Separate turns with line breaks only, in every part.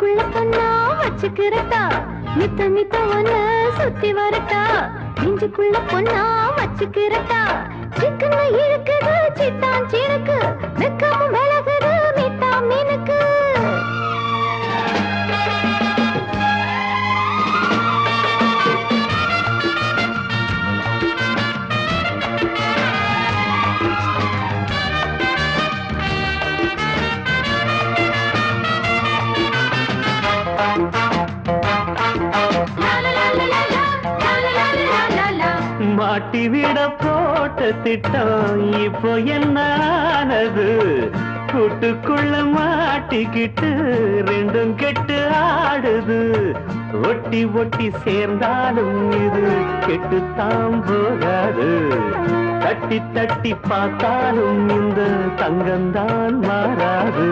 நெஞ்சுக்குள்ள பொண்ணா வச்சுக்கிறட்டா நித்த நித்த ஒண்ணு சுத்தி வரட்டா? நெஞ்சுக்குள்ள பொண்ணா வச்சுக்கிறட்டா சிக்கன இருக்குது சித்தான் சீனுக்கு வெக்கமும் மாட்டி
விட போட்ட திட்டம் இப்போ என்னானது? கூட்டுக்குள்ள மாட்டிக்கிட்டு ரெண்டும் கெட்டு ஆடுது. ஒட்டி ஒட்டி சேர்ந்தாலும் இது கெட்டுத்தான் போகாது. தட்டி தட்டி பார்த்தாலும் இந்த தங்கம்தான் மாறாது.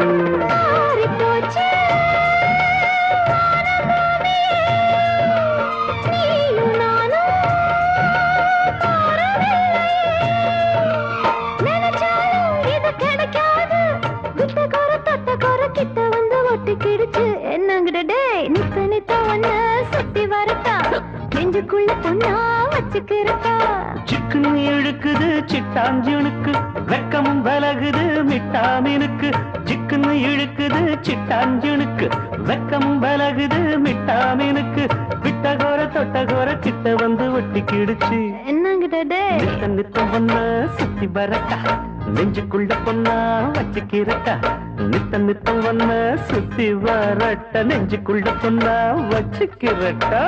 வந்து ஒட்டிக்கிடுச்சு என்னங்கட டேய் நித்த நித்த ஒண்ணு சுத்தி வரட்டா. நெஞ்சுக்குள்ள பொண்ணா வச்சுக்கிறட்டா
சிக்குன்னு இழுக்குது சிட்டாஞ்சுனுக்கு. வெக்கமும் விலகுது மிட்டாமீனுக்கு. சிக்குன்னு இழுக்குது சிட்டாஞ்சுனுக்கு. வெக்கமும் விலகுது மிட்டாமீனுக்கு. விட்டகோர தொட்டகோர கிட்ட வந்து ஒட்டிக்கிடுச்சு
என்னங்கட டேய்.
நித்த நித்த பொண்ண சுத்தி வரட்டா. நெஞ்சுக்குள்ள பொண்ணா வச்சுக்கிறட்டா நித்தம் நித்தம் வந்த சுத்தி வரட்ட நெஞ்சுக்குள்ள சொன்னா வச்சுக்கிறட்டா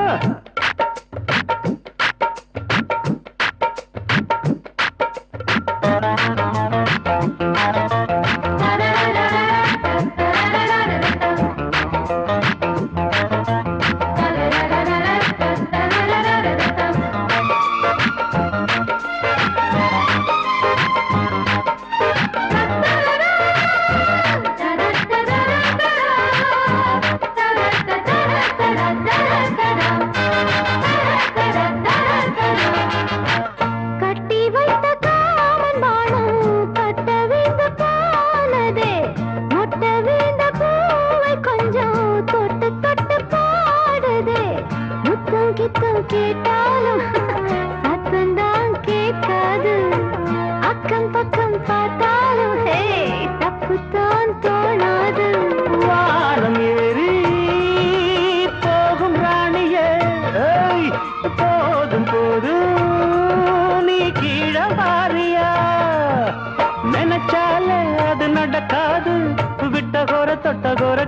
கேட்டாலும் சத்தந்தான் கேட்காது. அக்கம் பக்கம்
பார்த்தா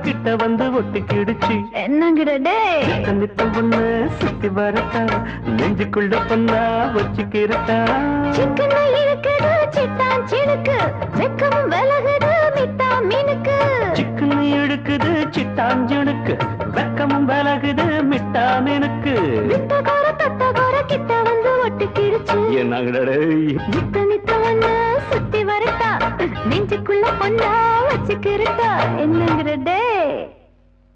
கிட்ட வந்து ஒட்டிக்கிடுச்சு.
என்னங்கட டேய்?
நித்த நித்த பொண்ணு சுத்தி வரட்டா. நெஞ்சுக்குள்ள பொண்ணா வச்சுக்கிறட்டா
சிக்கன இருக்குது சிட்டான் சினுக்கு. வெக்கமும் விலகுது மிட்டா மீனுக்கு.
சிக்கன் இழுக்குது சிட்டாஞ்சுனுக்கு வெக்கமும் விலகுது மிட்டாமீனுக்கு
விட்ட கோர தொட்ட கோர கிட்ட வந்து ஒட்டிக்கிடுச்சு.
என்னங்கடே
நித்த நித்த ஒண்ணு சுத்தி வரட்டா. நெஞ்சுக்குள்ள பொண்ணா வச்சுக்கிருட்டா என்ன